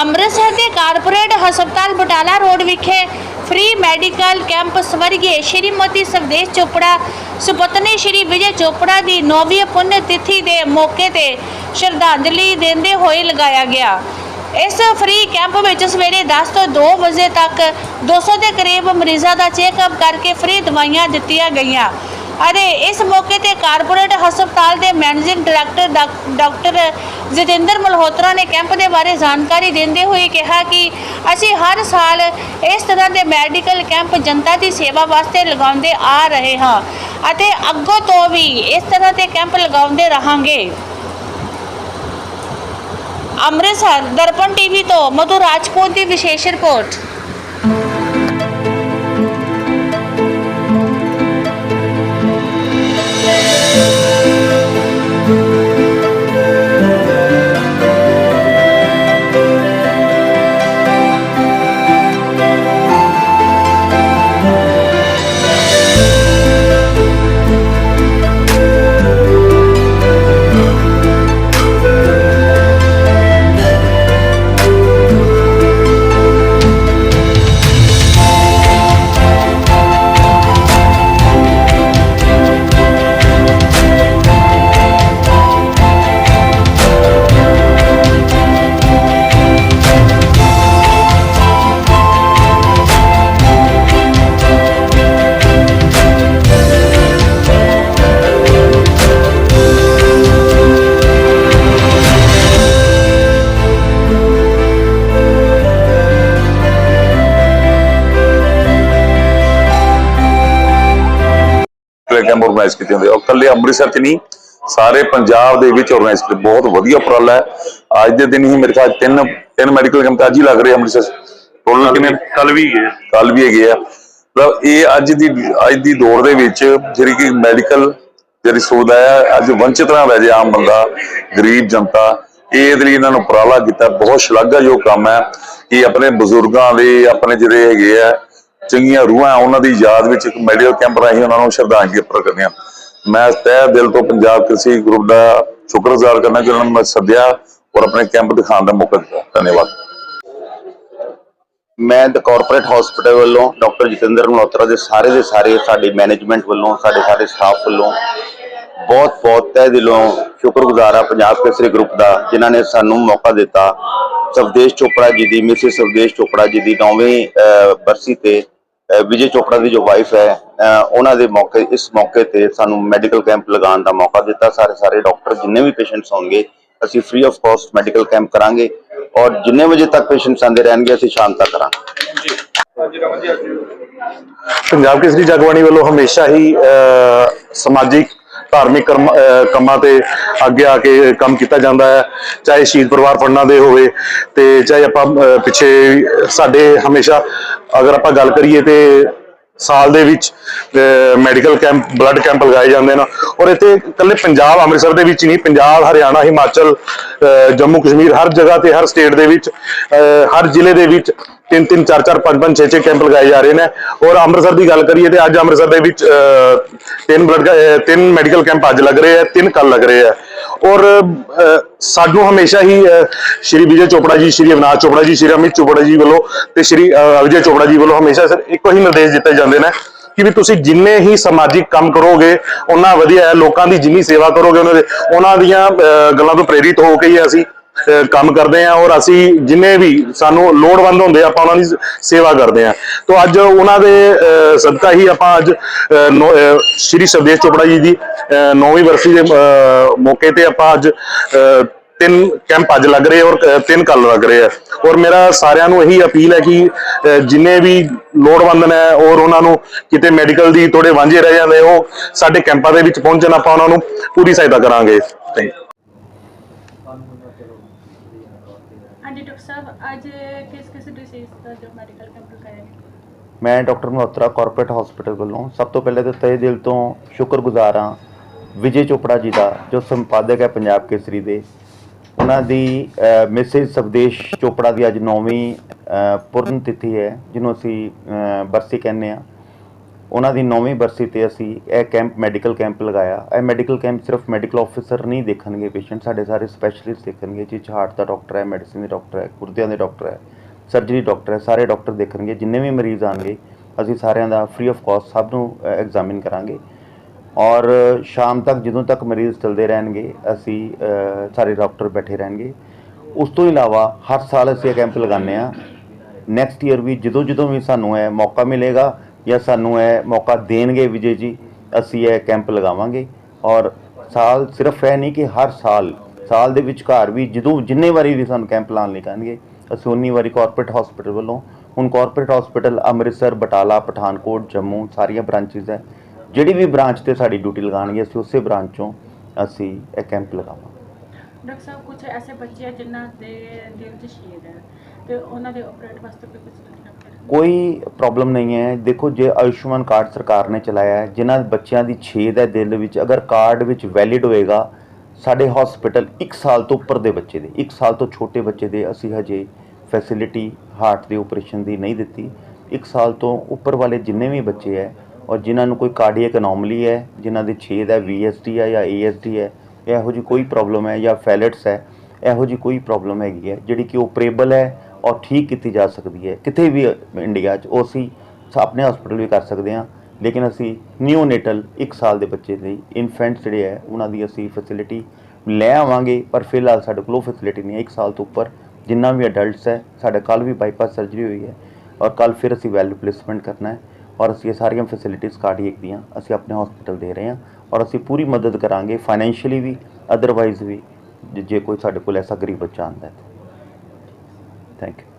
ਅੰਮ੍ਰਿਤਸਰ ਦੇ ਕਾਰਪੋਰੇਟ ਹਸਪਤਾਲ ਬਟਾਲਾ ਰੋਡ ਵਿਖੇ ਫ੍ਰੀ ਮੈਡੀਕਲ ਕੈਂਪ ਸਵਰਗੀ ਸ਼੍ਰੀਮਤੀ ਸਵਦੇਸ਼ ਚੋਪੜਾ, ਸੁਪਤਨੀ ਸ਼੍ਰੀ ਵਿਜੇ ਚੋਪੜਾ ਦੀ 9ਵੀਂ ਪੁੰਨ ਤਿਥੀ ਦੇ ਮੌਕੇ ਤੇ ਸ਼ਰਧਾਂਜਲੀ ਦਿੰਦੇ ਹੋਏ ਲਗਾਇਆ ਗਿਆ। ਇਸ ਫ੍ਰੀ ਕੈਂਪ ਵਿੱਚ ਸਵੇਰੇ 10 ਤੋਂ 2 ਵਜੇ ਤੱਕ 200 ਦੇ ਕਰੀਬ ਮਰੀਜ਼ਾਂ ਦਾ ਚੈੱਕਅਪ ਕਰਕੇ ਫ੍ਰੀ ਦਵਾਈਆਂ ਦਿੱਤੀਆਂ ਗਈਆਂ। ਅਤੇ ਇਸ ਮੌਕੇ ਤੇ ਕਾਰਪੋਰੇਟ ਹਸਪਤਾਲ ਦੇ managing director doc- doctor Jatinder Malhotra ਨੇ ਕੈਂਪ ਦੇ ਬਾਰੇ ਜਾਣਕਾਰੀ ਦਿੰਦੇ ਹੋਏ ਕਿਹਾ ਕਿ ਅਸੀਂ ਹਰ ਸਾਲ ਇਸ ਤਰ੍ਹਾਂ ਦੇ ਮੈਡੀਕਲ ਕੈਂਪ ਜਨਤਾ ਦੀ ਸੇਵਾ ਵਾਸਤੇ ਲਗਾਉਂਦੇ ਆ ਰਹੇ ਹਾਂ ਅਤੇ ਅੱਗੋਂ ਤੋਂ ਵੀ ਇਸ ਤਰ੍ਹਾਂ ਦੇ ਕੈਂਪ ਲਗਾਉਂਦੇ ਰਹਾਂਗੇ। ਅੰਮ੍ਰਿਤਸਰ ਦਰਪਣ ਟੀਵੀ ਤੋਂ ਮਧੂ ਰਾਜਪੂਤ ਦੀ ਵਿਸ਼ੇਸ਼ ਰਿਪੋਰਟ। ਕੈਂਪ ਆਰਗੇਨਾਈਜ਼ ਕੀਤੇ ਹੁੰਦੇ ਉਹ ਇਕੱਲੇ ਅੰਮ੍ਰਿਤਸਰ 'ਚ ਨਹੀਂ ਸਾਰੇ ਪੰਜਾਬ ਦੇ ਵਿੱਚ ਆਰਗੇਨਾਈਜ਼ ਕੀਤੇ। ਬਹੁਤ ਵਧੀਆ ਉਪਰਾਲਾ ਹੈ। ਅੱਜ ਦੇ ਦਿਨ ਹੀ ਮੇਰੇ ਖਿਆਲ ਤਿੰਨ ਤਿੰਨ ਮੈਡੀਕਲ ਕੈਂਪ ਤਾਂ ਅੱਜ ਹੀ ਲੱਗ ਰਹੇ ਅੰਮ੍ਰਿਤਸਰ ਟੋਟਲ ਕਿੰਨੇ ਕੱਲ ਵੀ ਗਏ ਕੱਲ ਵੀ ਹੈਗੇ ਆ। ਮਤਲਬ ਇਹ ਅੱਜ ਦੀ ਅੱਜ ਦੀ ਦੌਰ ਦੇ ਵਿੱਚ ਜਿਹੜੀ ਕਿ ਮੈਡੀਕਲ ਜਿਹੜੀ ਸੁਵਿਧਾ ਹੈ ਅੱਜ ਵੰਚਿਤ ਨਾ ਰਹਿ ਜੇ ਆਮ ਬੰਦਾ ਗਰੀਬ ਜਨਤਾ ਇਹ ਇਹਦੇ ਲਈ ਇਹਨਾਂ ਨੂੰ ਉਪਰਾਲਾ ਕੀਤਾ। ਬਹੁਤ ਸ਼ਲਾਘਾਯੋਗ ਕੰਮ ਹੈ ਕਿ ਆਪਣੇ ਬਜ਼ੁਰਗਾਂ ਦੇ ਆਪਣੇ ਜਿਹੜੇ ਹੈਗੇ ਆ ਚੰਗੀਆਂ ਰੂਹਾਂ ਉਹਨਾਂ ਦੀ ਯਾਦ ਵਿੱਚ ਇੱਕ ਮੈਡੀਕਲ ਕੈਂਪ ਰਾਹੀਂ ਉਹਨਾਂ ਨੂੰ ਸ਼ਰਧਾਂਜਲੀ ਅਰਪਣ ਕਰਦੇ ਹਾਂ। ਮੈਂ ਤਹਿ ਦਿਲ ਤੋਂ ਪੰਜਾਬ ਕ੍ਰਿਸ਼ੀ ਗਰੁੱਪ ਦਾ ਸ਼ੁਕਰਗੁਜ਼ਾਰ ਕਰਨਾ ਕਿ ਉਹਨਾਂ ਨੂੰ ਮੈਂ ਸੱਦਿਆ ਔਰ ਆਪਣੇ ਕੈਂਪ ਦਿਖਾਉਣ ਦਾ ਮੌਕਾ ਦਿੱਤਾ। ਧੰਨਵਾਦ। ਮੈਂ ਦ ਕਾਰਪੋਰੇਟ ਹਸਪੀਟਲ ਵੱਲੋਂ ਡਾਕਟਰ ਜਤਿੰਦਰ ਮਲਹੋਤਰਾ ਦੇ ਸਾਰੇ ਦੇ ਸਾਰੇ, ਸਾਡੀ ਮੈਨੇਜਮੈਂਟ ਵੱਲੋਂ, ਸਾਡੇ ਸਾਰੇ ਸਟਾਫ ਵੱਲੋਂ ਬਹੁਤ ਬਹੁਤ ਤਹਿ ਦਿਲੋਂ ਸ਼ੁਕਰਗੁਜ਼ਾਰ ਹਾਂ ਪੰਜਾਬ ਕੇਸਰੀ ਗਰੁੱਪ ਦਾ, ਜਿਨ੍ਹਾਂ ਨੇ ਸਾਨੂੰ ਮੌਕਾ ਦਿੱਤਾ। ਸਵਦੇਸ਼ ਚੋਪੜਾ ਜੀ ਦੀ, ਮਿਸਿਸ ਸਵਦੇਸ਼ ਚੋਪੜਾ ਜੀ ਦੀ ਨੌਵੀਂ ਬਰਸੀ ਤੇ ਵਿਜੇ ਚੋਪੜਾ ਦੀ ਜੋ ਵਾਈਫ ਹੈ ਉਹਨਾਂ ਦੇ ਮੌਕੇ, ਇਸ ਮੌਕੇ ਤੇ ਸਾਨੂੰ ਮੈਡੀਕਲ ਕੈਂਪ ਲਗਾਉਣ ਦਾ ਮੌਕਾ ਦਿੱਤਾ। ਸਾਰੇ ਸਾਰੇ ਡਾਕਟਰ ਜਿੰਨੇ ਵੀ ਪੇਸ਼ੈਂਟਸ ਹੋਣਗੇ, ਅਸੀਂ free of cost medical camp ਕਰਾਂਗੇ ਔਰ ਜਿੰਨੇ ਵਜੇ ਤੱਕ ਪੇਸ਼ੈਂਟਸ ਆਂਦੇ ਰਹਿਣਗੇ, ਅਸੀਂ ਸ਼ਾਮ ਤੱਕ ਕਰਾਂਗੇ। ਪੰਜਾਬ ਕੇਸਰੀ ਜਗਬਾਣੀ ਵੱਲੋਂ ਹਮੇਸ਼ਾ ਹੀ ਸਮਾਜਿਕ, ਧਾਰਮਿਕ ਕੰਮਾਂ ਤੇ ਅੱਗੇ ਆ ਕੇ ਕੰਮ ਕੀਤਾ ਜਾਂਦਾ ਹੈ। ਚਾਹੇ ਸ਼ਹੀਦ ਪਰਿਵਾਰ ਫੰਡਾਂ ਦੇ ਹੋਵੇ ਤੇ ਚਾਹੇ ਆਪਾਂ ਪਿੱਛੇ ਸਾਡੇ ਹਮੇਸ਼ਾ ਅਗਰ ਆਪਾਂ ਗੱਲ ਕਰੀਏ ਤੇ ਸਾਲ ਦੇ ਵਿੱਚ ਮੈਡੀਕਲ ਕੈਂਪ ਬਲੱਡ ਕੈਂਪ ਲਗਾਏ ਜਾਂਦੇ ਨੇ। ਔਰ ਇੱਥੇ ਇਕੱਲੇ ਪੰਜਾਬ, ਅੰਮ੍ਰਿਤਸਰ ਦੇ ਵਿੱਚ ਹੀ ਨਹੀਂ, ਪੰਜਾਬ, ਹਰਿਆਣਾ, ਹਿਮਾਚਲ ਜੰਮੂ, ਕਸ਼ਮੀਰ, ਹਰ ਜਗ੍ਹਾ ਤੇ, ਹਰ ਸਟੇਟ ਦੇ ਵਿੱਚ ਹਰ ਜ਼ਿਲ੍ਹੇ ਦੇ ਵਿੱਚ ਤਿੰਨ ਤਿੰਨ, ਚਾਰ ਚਾਰ, ਪੰਜ ਪੰਜ, ਛੇ ਛੇ ਕੈਂਪ ਲਗਾਏ ਜਾ ਰਹੇ ਨੇ। ਔਰ ਅੰਮ੍ਰਿਤਸਰ ਦੀ ਗੱਲ ਕਰੀਏ ਤੇ ਅੱਜ ਅੰਮ੍ਰਿਤਸਰ ਦੇ ਵਿੱਚ ਤਿੰਨ ਬਲੱਡ ਤਿੰਨ ਮੈਡੀਕਲ ਕੈਂਪ ਅੱਜ ਲੱਗ ਰਹੇ ਆ, ਤਿੰਨ ਕੱਲ ਲੱਗ ਰਹੇ ਆ। ਔਰ ਸਾਨੂੰ ਹਮੇਸ਼ਾ ਹੀ ਸ਼੍ਰੀ ਵਿਜੇ ਚੋਪੜਾ ਜੀ ਸ਼੍ਰੀ ਅਵਨਾਸ਼ ਚੋਪੜਾ ਜੀ ਸ਼੍ਰੀ ਅਮਿਤ ਚੋਪੜਾ ਜੀ ਵੱਲੋਂ ਤੇ ਸ਼੍ਰੀ ਅਹ, ਚੋਪੜਾ ਜੀ ਵੱਲੋਂ ਹਮੇਸ਼ਾ ਸਰ ਇੱਕੋ ਹੀ ਨਿਰਦੇਸ਼ ਦਿੱਤੇ ਜਾਂਦੇ ਨੇ ਕਿ ਵੀ ਤੁਸੀਂ ਜਿੰਨੇ ਹੀ ਸਮਾਜਿਕ ਕੰਮ ਕਰੋਗੇ ਉਹਨਾਂ ਵਧੀਆ ਹੈ ਲੋਕਾਂ ਦੀ ਜਿੰਨੀ ਸੇਵਾ ਕਰੋਗੇ ਉਹਨਾਂ ਦੇ ਉਹਨਾਂ ਦੀਆਂ ਗੱਲਾਂ ਤੋਂ ਪ੍ਰੇਰਿਤ ਹੋ ਕੇ ਹੀ ਅਸੀਂ ਕੰਮ ਕਰਦੇ ਆ ਔਰ ਅਸੀਂ ਜਿੰਨੇ ਵੀ ਸਾਨੂੰ ਲੋੜਵੰਦ ਹੁੰਦੇ ਆਪਾਂ ਉਹਨਾਂ ਦੀ ਸੇਵਾ ਕਰਦੇ ਆ ਤੋਂ ਅੱਜ ਉਹਨਾਂ ਦੇ ਅਹ, ਸਦਕਾ ਹੀ ਆਪਾਂ ਅੱਜ ਸ਼੍ਰੀ ਸਰਦੇਸ਼ ਚੋਪੜਾ ਜੀ ਦੀ ਅਹ, ਨੌਵੀਂ ਵਰਸੀ ਦੇ ਮੌਕੇ ਤੇ ਆਪਾਂ ਅੱਜ ਅਹ, ਤਿੰਨ ਕੈਂਪ ਅੱਜ ਲੱਗ ਰਹੇ ਔਰ ਤਿੰਨ ਕੱਲ ਲੱਗ ਰਹੇ ਆ। ਔਰ ਮੇਰਾ ਸਾਰਿਆਂ ਨੂੰ ਇਹੀ ਅਪੀਲ ਹੈ ਕਿ ਜਿੰਨੇ ਵੀ ਲੋੜਵੰਦ ਨੇ ਔਰ ਉਹਨਾਂ ਨੂੰ ਕਿਤੇ ਮੈਡੀਕਲ ਦੀ ਥੋੜੇ ਵਾਂਝੇ ਰਹਿ ਜਾਂਦੇ ਉਹ ਸਾਡੇ ਕੈਂਪਾਂ ਦੇ ਵਿੱਚ ਪਹੁੰਚਣ ਆਪਾਂ ਉਹਨਾਂ ਨੂੰ ਪੂਰੀ ਸਹਾਇਤਾ ਕਰਾਂਗੇ। ਥੈਂਕ ਯੂ ਹਾਂਜੀ, ਡਾਕਟਰ ਸਾਹਿਬ, ਅੱਜ ਕਿਸ ਕਿਸ ਡਿਸੀਜ਼ ਦਾ ਜੋ ਮੈਡੀਕਲ ਕੈਂਪ ਲਗਾਇਆ ਗਿਆ? ਮੈਂ ਡਾਕਟਰ ਮਲਹੋਤਰਾ ਕਾਰਪੋਰੇਟ ਹਸਪੀਟਲ ਵੱਲੋਂ ਸਭ ਤੋਂ ਪਹਿਲੇ ਤਾਂ ਤਹਿ ਦਿਲ ਤੋਂ ਸ਼ੁਕਰਗੁਜ਼ਾਰ ਹਾਂ, ਵਿਜੇ ਚੋਪੜਾ ਜੀ ਦਾ, ਜੋ ਸੰਪਾਦਕ ਹੈ ਪੰਜਾਬ ਕੇਸਰੀ ਦੇ। ਉਹਨਾਂ ਦੀ ਮਿਸਿਸ ਸਵਦੇਸ਼ ਚੋਪੜਾ ਦੀ ਅੱਜ 9ਵੀਂ ਪੂਰਨ ਤਿਥੀ ਹੈ, ਜਿਹਨੂੰ ਅਸੀਂ ਬਰਸੀ ਕਹਿੰਦੇ ਆ ਉਹਨਾਂ ਦੀ ਨੌਵੀਂ ਬਰਸੀ ਤੇ ਅਸੀਂ ਇਹ ਕੈਂਪ ਮੈਡੀਕਲ ਕੈਂਪ ਲਗਾਇਆ। ਇਹ ਮੈਡੀਕਲ ਕੈਂਪ ਸਿਰਫ ਮੈਡੀਕਲ ਆਫੀਸਰ ਨਹੀਂ ਦੇਖਣਗੇ ਪੇਸ਼ੈਂਟ ਸਾਡੇ ਸਾਰੇ ਸਪੈਸ਼ਲਿਸਟ ਦੇਖਣਗੇ। ਜਿਸ 'ਚ ਹਾਰਟ ਦਾ ਡਾਕਟਰ ਹੈ ਮੈਡੀਸਿਨ ਦੇ ਡਾਕਟਰ ਹੈ, ਗੁਰਦਿਆਂ ਦੇ ਡਾਕਟਰ ਹੈ ਸਰਜਰੀ ਡਾਕਟਰ ਹੈ, ਸਾਰੇ ਡਾਕਟਰ ਦੇਖਣਗੇ। ਜਿੰਨੇ ਵੀ ਮਰੀਜ਼ ਆਣਗੇ, ਅਸੀਂ ਸਾਰਿਆਂ ਦਾ ਫ੍ਰੀ ਆਫ ਕਾਸਟ ਸਭ ਨੂੰ ਐਗਜ਼ਾਮਿਨ ਕਰਾਂਗੇ। ਔਰ ਸ਼ਾਮ ਤੱਕ, ਜਦੋਂ ਤੱਕ ਮਰੀਜ਼ ਚਲਦੇ ਰਹਿਣਗੇ, ਅਸੀਂ ਸਾਰੇ ਡਾਕਟਰ ਬੈਠੇ ਰਹਿਣਗੇ। ਉਸ ਤੋਂ ਇਲਾਵਾ ਹਰ ਸਾਲ ਅਸੀਂ ਇਹ ਕੈਂਪ ਲਗਾਉਂਦੇ ਆ ਨੈਕਸਟ ਈਅਰ ਵੀ ਜਦੋਂ ਜਦੋਂ ਵੀ ਸਾਨੂੰ ਇਹ ਮੌਕਾ ਮਿਲੇਗਾ ਜਾਂ ਸਾਨੂੰ ਇਹ ਮੌਕਾ ਦੇਣਗੇ ਵਿਜੇ ਜੀ, ਅਸੀਂ ਇਹ ਕੈਂਪ ਲਗਾਵਾਂਗੇ। ਔਰ ਸਾਲ ਸਿਰਫ ਇਹ ਨਹੀਂ ਕਿ ਹਰ ਸਾਲ ਸਾਲ ਦੇ ਵਿਚਕਾਰ ਵੀ ਜਦੋਂ ਜਿੰਨੇ ਵਾਰੀ ਵੀ ਸਾਨੂੰ ਕੈਂਪ ਲਾਉਣ ਲਈ ਕਹਿਣਗੇ, ਅਸੀਂ ਉਨੀ ਵਾਰੀ ਕਾਰਪੋਰੇਟ ਹਸਪੀਟਲ ਵੱਲੋਂ, ਹੁਣ ਕਾਰਪੋਰੇਟ ਹਸਪੀਟਲ ਅੰਮ੍ਰਿਤਸਰ, ਬਟਾਲਾ, ਪਠਾਨਕੋਟ, ਜੰਮੂ, ਸਾਰੀਆਂ ਬ੍ਰਾਂਚਿਸ ਹੈ, ਜਿਹੜੀ ਵੀ ਬ੍ਰਾਂਚ ਤੇ ਸਾਡੀ ਡਿਊਟੀ ਲਗਾਉਣਗੇ, ਅਸੀਂ ਉਸੇ ਬ੍ਰਾਂਚ ਚੋਂ ਅਸੀਂ ਇਹ ਕੈਂਪ ਲਗਾਵਾਂਗੇ। ਡਾਕਟਰ ਸਾਹਿਬ ਕੁਝ ਐਸੇ ਬੱਚੇ ਆ ਜਿਨ੍ਹਾਂ ਦੇ ਦਿਲ 'ਚ ਸ਼ੇਦ ਹੈ ਤੇ ਉਹਨਾਂ ਦੇ ਆਪਰੇਟ ਵਾਸਤੇ ਕੋਈ ਕੁਝ ਕੋਈ ਪ੍ਰੋਬਲਮ ਨਹੀਂ ਹੈ। ਦੇਖੋ, ਜੇ ਆਯੁਸ਼ਮਾਨ ਕਾਰਡ ਸਰਕਾਰ ਨੇ ਚਲਾਇਆ ਹੈ, ਜਿਨ੍ਹਾਂ ਬੱਚਿਆਂ ਦੀ ਛੇਦ ਹੈ ਦਿਲ ਵਿੱਚ, ਅਗਰ ਕਾਰਡ ਵਿੱਚ ਵੈਲਿਡ ਹੋਏਗਾ, ਸਾਡੇ ਹਸਪੀਟਲ 1 ਸਾਲ ਤੋਂ ਉੱਪਰ ਦੇ ਬੱਚੇ ਦੇ 1 ਸਾਲ ਤੋਂ ਛੋਟੇ ਬੱਚੇ ਦੇ ਅਸੀਂ ਹਜੇ ਫੈਸਿਲਿਟੀ ਹਾਰਟ ਦੇ ਆਪਰੇਸ਼ਨ ਦੀ ਨਹੀਂ ਦਿੱਤੀ। 1 ਸਾਲ ਤੋਂ ਉੱਪਰ ਵਾਲੇ ਜਿੰਨੇ ਵੀ ਬੱਚੇ ਹੈ ਔਰ ਜਿਨ੍ਹਾਂ ਨੂੰ ਕੋਈ ਕਾਰਡੀਅਕ ਅਨੋਮਲੀ ਹੈ, ਜਿਨ੍ਹਾਂ ਦੇ ਛੇਦ ਹੈ ਵੀਐਸਟੀ ਹੈ ਜਾਂ ਏਐਸਡੀ ਹੈ, ਇਹੋ ਜਿਹੀ ਕੋਈ ਪ੍ਰੋਬਲਮ ਹੈ ਜਾਂ ਫੈਲਟਸ ਹੈ, ਇਹੋ ਜਿਹੀ ਕੋਈ ਪ੍ਰੋਬਲਮ ਹੈਗੀ ਹੈ, ਜਿਹੜੀ ਕਿ ਓਪਰੇਬਲ ਹੈ ਔਰ ਠੀਕ ਕੀਤੀ ਜਾ ਸਕਦੀ ਹੈ। ਕਿਤੇ ਵੀ ਇੰਡੀਆ 'ਚ ਉਹ ਅਸੀਂ ਆਪਣੇ ਹਸਪੀਟਲ ਵੀ ਕਰ ਸਕਦੇ ਹਾਂ। ਲੇਕਿਨ ਅਸੀਂ ਨਿਓਨੇਟਲ 1 ਸਾਲ ਦੇ ਬੱਚੇ ਲਈ ਇਨਫੈਂਟ ਜਿਹੜੇ ਹੈ, ਉਹਨਾਂ ਦੀ ਅਸੀਂ ਫੈਸਿਲਿਟੀ ਲੈ ਆਵਾਂਗੇ। ਪਰ ਫਿਲਹਾਲ ਸਾਡੇ ਕੋਲ ਉਹ ਫੈਸਿਲਿਟੀ ਨਹੀਂ ਹੈ 1 ਸਾਲ ਤੋਂ ਉੱਪਰ ਜਿੰਨਾ ਵੀ ਅਡਲਟਸ ਹੈ, ਸਾਡੇ ਕੱਲ ਵੀ ਬਾਈਪਾਸ ਸਰਜਰੀ ਹੋਈ ਹੈ ਔਰ ਕੱਲ ਫਿਰ ਅਸੀਂ ਵੈਲ ਰਿਪਲੇਸਮੈਂਟ ਕਰਨਾ ਹੈ ਔਰ ਅਸੀਂ ਇਹ ਸਾਰੀਆਂ ਫੈਸਿਲਿਟੀਆਂ ਕਾਰਡੀਅਕ ਦੀਆਂ ਅਸੀਂ ਆਪਣੇ ਹਸਪੀਟਲ ਦੇ ਰਹੇ ਹਾਂ ਔਰ ਅਸੀਂ ਪੂਰੀ ਮਦਦ ਕਰਾਂਗੇ ਫਾਈਨੈਂਸ਼ੀਅਲੀ ਵੀ ਅਦਰਵਾਈਜ਼ ਵੀ, ਜੇ- ਕੋਈ ਸਾਡੇ ਕੋਲ ਐਸਾ ਗਰੀਬ ਬੱਚਾ ਆਉਂਦਾ ਹੈ ਥੈਂਕ ਯੂ